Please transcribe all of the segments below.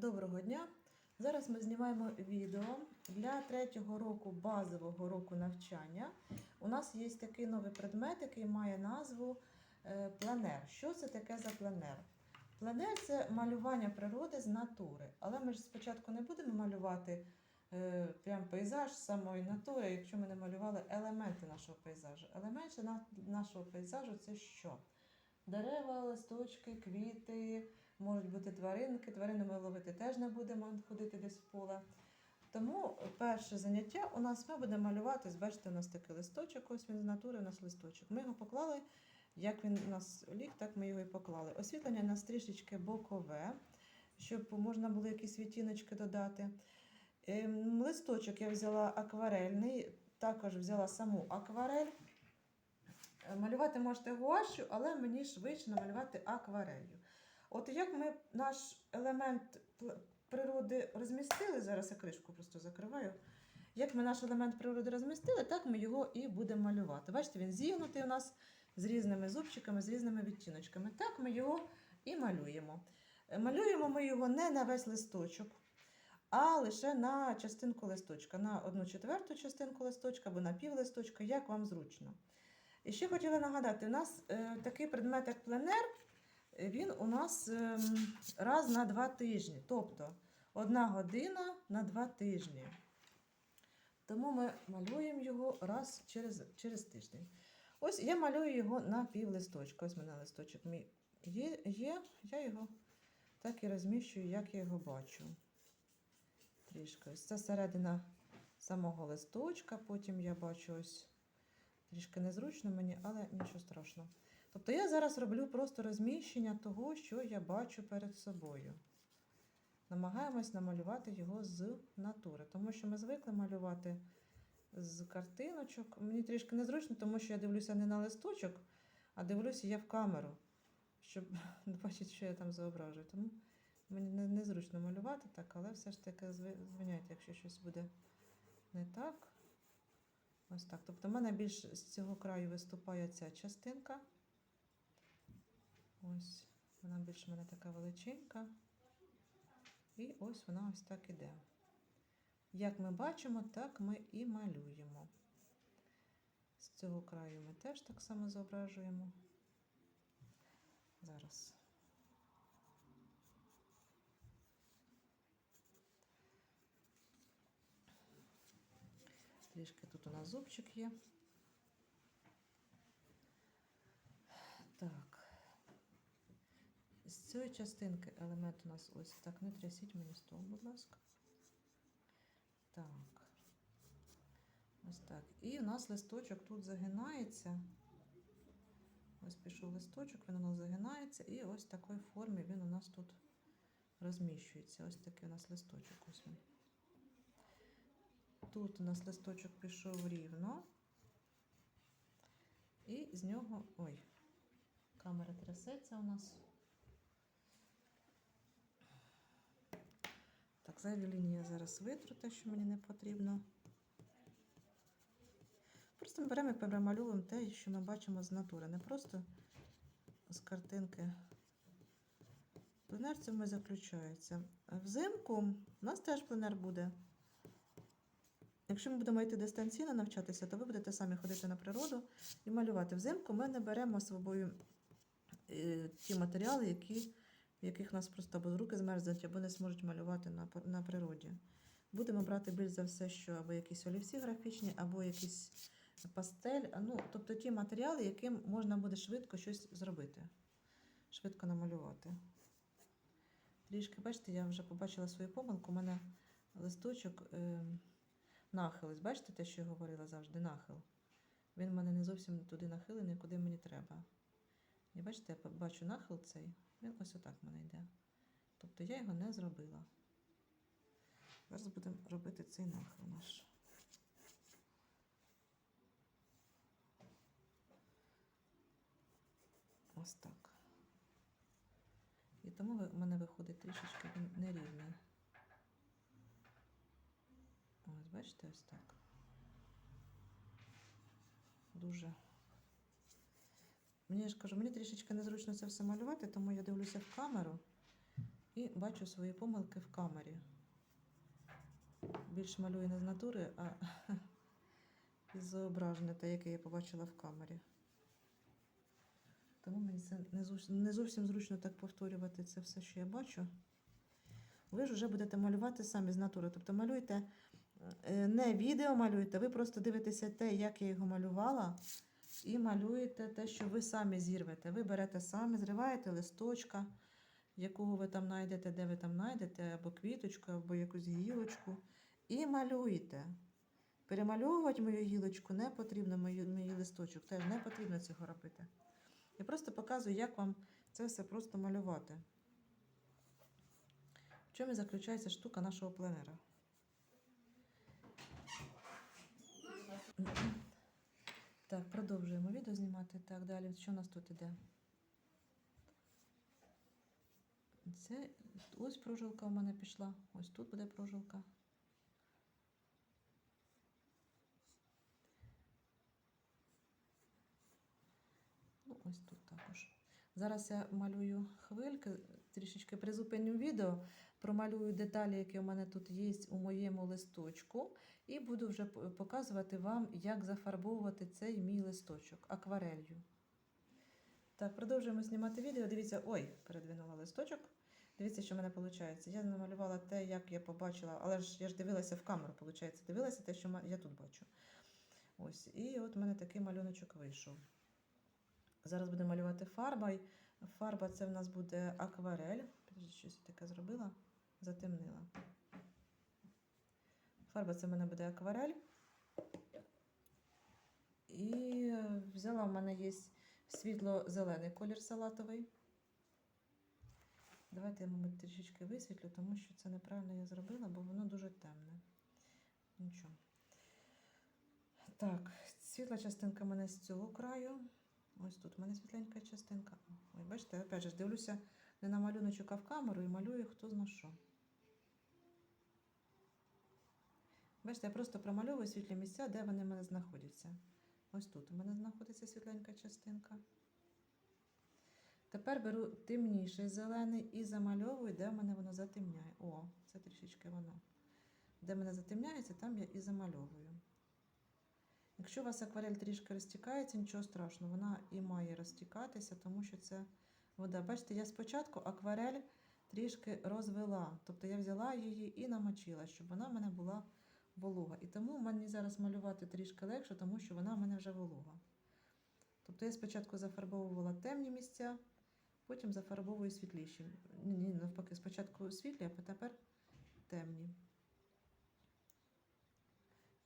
Доброго дня! Зараз ми знімаємо відео для третього року базового року навчання. У нас є такий новий предмет, який має назву е, планер. Що це таке за планер? Планер це малювання природи з натури. Але ми ж спочатку не будемо малювати е, прям пейзаж самої натури, якщо ми не малювали елементи нашого пейзажу. Елементи нашого пейзажу це що? Дерева, листочки, квіти, можуть бути тваринки. Тварини ми ловити теж не будемо ходити десь в поле. Тому перше заняття у нас ми будемо малювати. Бачите, у нас такий листочок, ось він з натури, у нас листочок. Ми його поклали, як він у нас ліг, так ми його і поклали. Освітлення у нас трішечки бокове, щоб можна було якісь відтіночки додати. Ем, Листочок я взяла акварельний, також взяла саму акварель. Малювати можете гуашю, але мені швидше намалювати акварелью. От як ми наш елемент природи розмістили, зараз я кришку просто закриваю. Як ми наш елемент природи розмістили, так ми його і будемо малювати. Бачите, він зігнутий у нас з різними зубчиками, з різними відтіночками. Так ми його і малюємо. Е, Малюємо ми його не на весь листочок, а лише на частинку листочка, на одну четверту частинку листочка або на пів листочка, як вам зручно. І ще хотіла нагадати, у нас е, такий предмет, як пленер, він у нас ем, раз на два тижні, тобто одна година на два тижні. Тому ми малюємо його раз через, через тиждень. Ось я малюю його на пів листочка. Ось мене листочок мій є, є, я його так і розміщую, як я його бачу. Трішки. Ось це середина самого листочка, потім я бачу ось трішки незручно мені, але нічого страшного. Тобто я зараз роблю просто розміщення того, що я бачу перед собою. Намагаємось намалювати його з натури, тому що ми звикли малювати з картиночок. Мені трішки незручно, тому що я дивлюся не на листочок, а дивлюся я в камеру, щоб бачити, що я там зображую. Тому мені незручно малювати так, але все ж таки звиняйте, якщо щось буде не так. Ось так. Тобто в мене більш з цього краю виступає ця частинка. Ось, вона більш в мене така величенька. І ось вона ось так іде. Як ми бачимо, так ми і малюємо. З цього краю ми теж так само зображуємо. Зараз. Трішки тут у нас зубчик є. Так. Цієї частинки елемент у нас ось так. Не трясіть мені стол, будь ласка. Так. Ось так. І у нас листочок тут загинається. Ось пішов листочок, він у нас загинається, і ось в такій формі він у нас тут розміщується. Ось такий у нас листочок. Ось він. Тут у нас листочок пішов рівно. І з нього. Ой, камера трясеться у нас. Так, зайві лінії я зараз витру, те, що мені не потрібно. Просто ми беремо і перемальовуємо те, що ми бачимо з натури, не просто з картинки. Пленер в цьому і заключається. Взимку у нас теж пленер буде. Якщо ми будемо йти дистанційно навчатися, то ви будете самі ходити на природу і малювати. Взимку ми не беремо з собою е, ті матеріали, які, в яких нас просто або руки змерзнуть, або не зможуть малювати на, на природі. Будемо брати більш за все, що або якісь олівці графічні, або якісь пастель. Ну, тобто ті матеріали, яким можна буде швидко щось зробити, швидко намалювати. Трішки, бачите, я вже побачила свою помилку. У мене листочок. Е, Нахил. Бачите те, що я говорила завжди? Нахил. Він в мене не зовсім туди нахилений, куди мені треба. І бачите, я бачу нахил цей, він ось отак в мене йде. Тобто я його не зробила. Зараз будемо робити цей нахил наш. Ось так. І тому в мене виходить трішечки він нерівний. Ось, бачите, ось так. Дуже. Мені ж кажу, мені трішечки незручно це все малювати, тому я дивлюся в камеру. І бачу свої помилки в камері. Більш малюю не з натури, а із зображення, те, яке я побачила в камері. Тому мені це не зовсім, зручно так повторювати це все, що я бачу. Ви ж вже будете малювати самі з натури. Тобто малюйте е, не відео малюєте, ви просто дивитеся те, як я його малювала, і малюєте те, що ви самі зірвете. Ви берете самі, зриваєте листочка, якого ви там знайдете, де ви там знайдете, або квіточку, або якусь гілочку, і малюєте. Перемальовувати мою гілочку не потрібно, мій листочок теж не потрібно цього робити. Я просто показую, як вам це все просто малювати. В чому заключається штука нашого пленера? Так, продовжуємо відео знімати. Так, далі. Що у нас тут іде? Це ось прожилка у мене пішла. Ось тут буде прожилка. Ну, ось тут також. Зараз я малюю хвильки, трішечки призупиню відео, промалюю деталі, які у мене тут є у моєму листочку, і буду вже показувати вам, як зафарбовувати цей мій листочок акварелью. Так, продовжуємо знімати відео. Дивіться, ой, передвинула листочок. Дивіться, що в мене виходить. Я намалювала те, як я побачила, але ж я ж дивилася в камеру, виходить, дивилася те, що я тут бачу. Ось, і от у мене такий малюночок вийшов. Зараз будемо малювати фарбою. Фарба це в нас буде акварель. Підожди, щось я таке зробила, затемнила. Фарба це в мене буде акварель. І взяла в мене є світло-зелений колір салатовий. Давайте я, мабуть, трішечки висвітлю, тому що це неправильно я зробила, бо воно дуже темне. Нічого. Так, світла частинка в мене з цього краю. Ось тут у мене світленька частинка. Ой, бачите, опять же, дивлюся не на малюночок, а в камеру і малюю хто зна що. Бачите, я просто промальовую світлі місця, де вони в мене знаходяться. Ось тут у мене знаходиться світленька частинка. Тепер беру темніший зелений і замальовую, де в мене воно затемняє. О, це трішечки воно. Де мене затемняється, там я і замальовую. Якщо у вас акварель трішки розтікається, нічого страшного, вона і має розтікатися, тому що це вода. Бачите, я спочатку акварель трішки розвела. Тобто я взяла її і намочила, щоб вона в мене була волога. І тому мені зараз малювати трішки легше, тому що вона в мене вже волога. Тобто я спочатку зафарбовувала темні місця, потім зафарбовую світліші. Ні, навпаки, спочатку світлі, а тепер темні.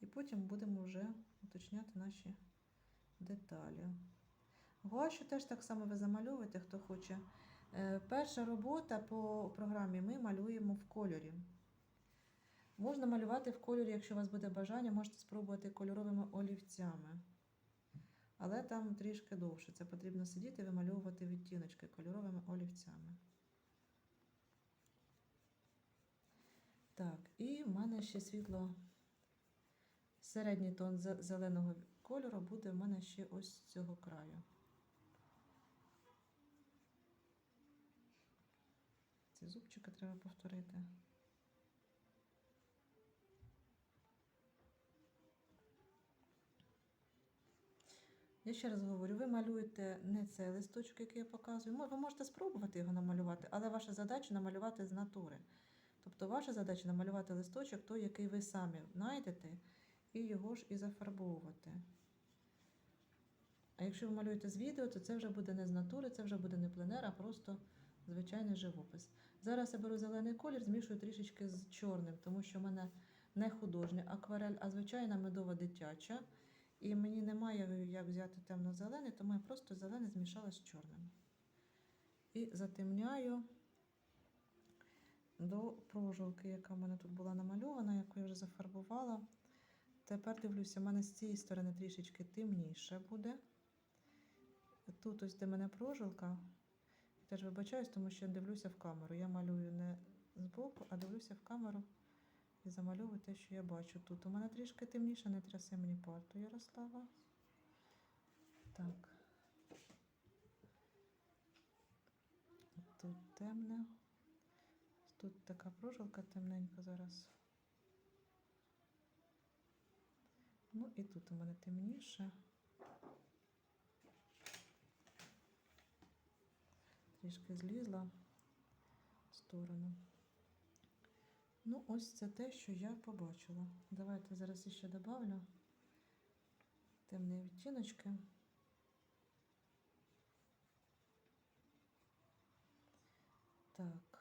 І потім будемо вже уточняти наші деталі. Гуашю теж так само ви замальовуєте, хто хоче. Е, Перша робота по програмі ми малюємо в кольорі. Можна малювати в кольорі, якщо у вас буде бажання, можете спробувати кольоровими олівцями. Але там трішки довше. Це потрібно сидіти і вимальовувати відтіночки кольоровими олівцями. Так, і в мене ще світло. Середній тон зеленого кольору буде в мене ще ось з цього краю. Ці зубчики треба повторити. Я ще раз говорю, ви малюєте не цей листочок, який я показую. Ви можете спробувати його намалювати, але ваша задача намалювати з натури. Тобто ваша задача намалювати листочок той, який ви самі знайдете, і його ж і зафарбовувати. А якщо ви малюєте з відео, то це вже буде не з натури, це вже буде не пленер, а просто звичайний живопис. Зараз я беру зелений колір, змішую трішечки з чорним, тому що в мене не художня акварель, а звичайна медова дитяча. І мені немає як взяти темно-зелений, тому я просто зелений змішала з чорним. І затемняю до прожилки, яка в мене тут була намальована, яку я вже зафарбувала. Тепер дивлюся, в мене з цієї сторони трішечки темніше буде. Тут ось де мене прожилка. Теж вибачаюсь, тому що дивлюся в камеру. Я малюю не збоку, а дивлюся в камеру і замальовую те, що я бачу. Тут у мене трішки темніше, не тряси мені парту Ярослава. Так. Тут темне. Тут така прожилка темненька зараз. Ну і тут у мене темніше. Трішки злізла в сторону. Ну, ось це те, що я побачила. Давайте зараз ще добавлю темні відтіночки. Так.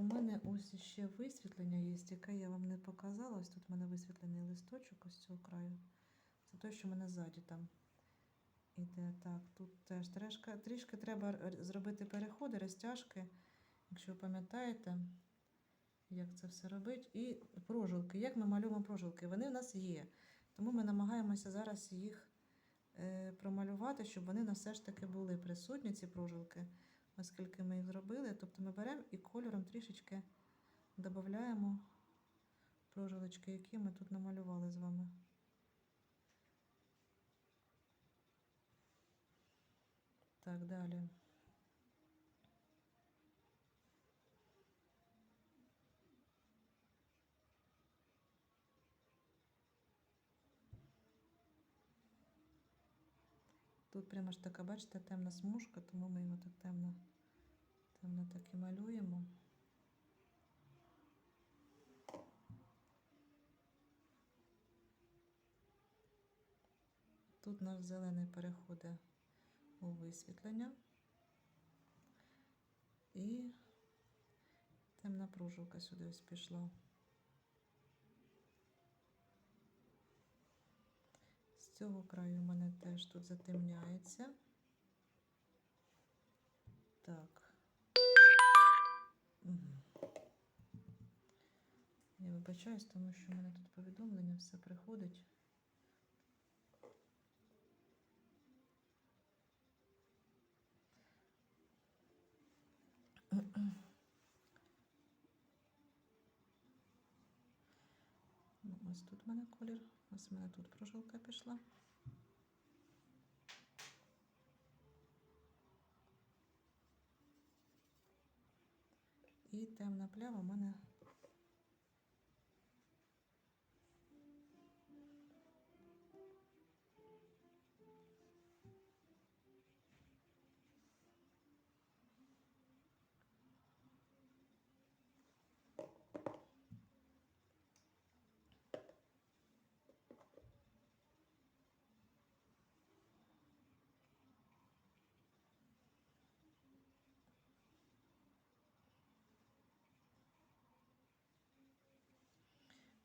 У мене ось ще висвітлення є, яке я вам не показала. Ось тут у мене висвітлений листочок ось цього краю. Це той, що в мене ззаді там іде. Так, тут теж трішки, трішки треба зробити переходи, розтяжки, якщо ви пам'ятаєте, як це все робить. І прожилки. Як ми малюємо прожилки? Вони в нас є. Тому ми намагаємося зараз їх е, промалювати, щоб вони на все ж таки були присутні, ці прожилки оскільки ми їх зробили. Тобто ми беремо і кольором трішечки додаємо прожилочки, які ми тут намалювали з вами. Так, далі. Тут прямо ж така, бачите, темна смужка, тому ми його так темно, темно так і малюємо. Тут наш зелений переходить у висвітлення і темна прожилка сюди ось пішла. Цього краю в мене теж тут затемняється. Так. Я вибачаюсь, тому що в мене тут повідомлення все приходить. Ну, ось тут в мене колір, ось в мене тут прожилка пішла. І темна пляма в мене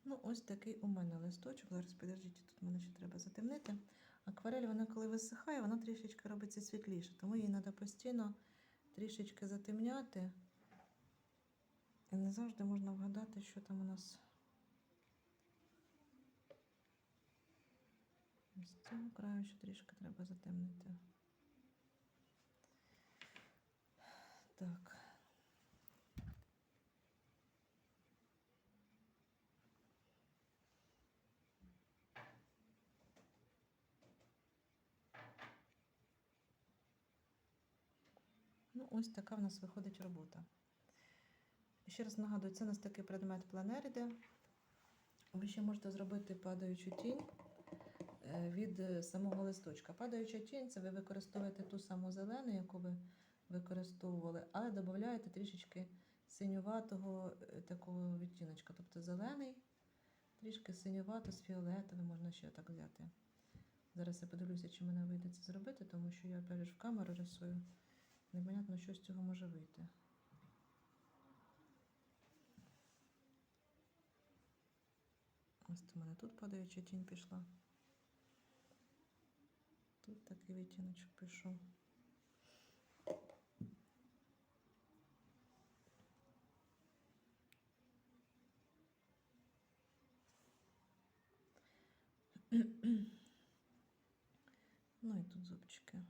Ну, ось такий у мене листочок. Зараз підождіть, тут мене ще треба затемнити. Акварель, вона коли висихає, вона трішечки робиться світліше, тому її треба постійно трішечки затемняти. І не завжди можна вгадати, що там у нас. З цього краю ще трішки треба затемнити. Так. Ну, ось така в нас виходить робота. Ще раз нагадую, це у нас такий предмет планер іде. Ви ще можете зробити падаючу тінь е, від е, самого листочка. Падаюча тінь це ви використовуєте ту саму зелену, яку ви використовували, але додаєте трішечки синюватого е, такого відтіночка. Тобто зелений, трішки синювато з фіолетовим можна ще так взяти. Зараз я подивлюся, чи мене вийде це зробити, тому що я опять в камеру рисую. Непонятно, що з цього може вийти. Ось у мене тут падаюча тінь пішла. Тут такий відтіночок пішов. Ну і тут зубчики.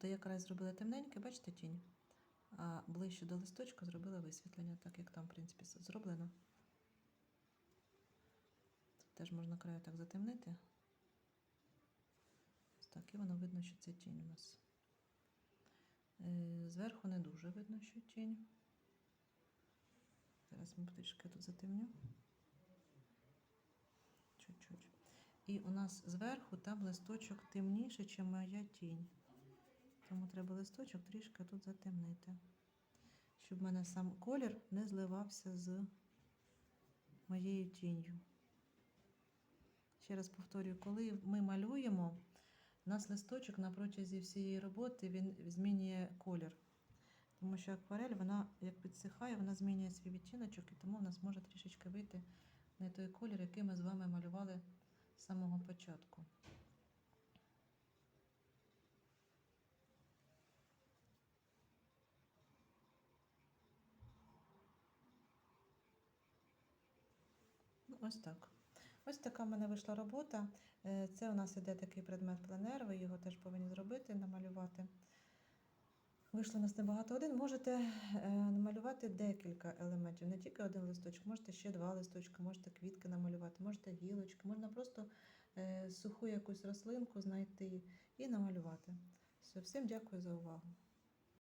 Тобто я край зробила темненьке, бачите тінь, а ближче до листочка зробила висвітлення, так як там, в принципі, зроблено. Тут теж можна краю так затемнити. Ось так, і воно видно, що це тінь у нас. Е, Зверху не дуже видно, що тінь. Зараз ми трішки тут затемню. Чуть-чуть. І у нас зверху там листочок темніший, ніж моя тінь. Тому треба листочок трішки тут затемнити, щоб в мене сам колір не зливався з моєю тінню. Ще раз повторюю, коли ми малюємо, у нас листочок на протязі всієї роботи він змінює колір. Тому що акварель, вона як підсихає, вона змінює свій відтіночок, і тому в нас може трішечки вийти не той колір, який ми з вами малювали з самого початку. Ось так. Ось така в мене вийшла робота. Е, Це у нас іде такий предмет пленер, ви його теж повинні зробити, намалювати. Вийшло у нас небагато один. Можете е, намалювати декілька елементів, не тільки один листочок, можете ще два листочки, можете квітки намалювати, можете гілочки, можна просто е, суху якусь рослинку знайти і намалювати. Все, всім дякую за увагу.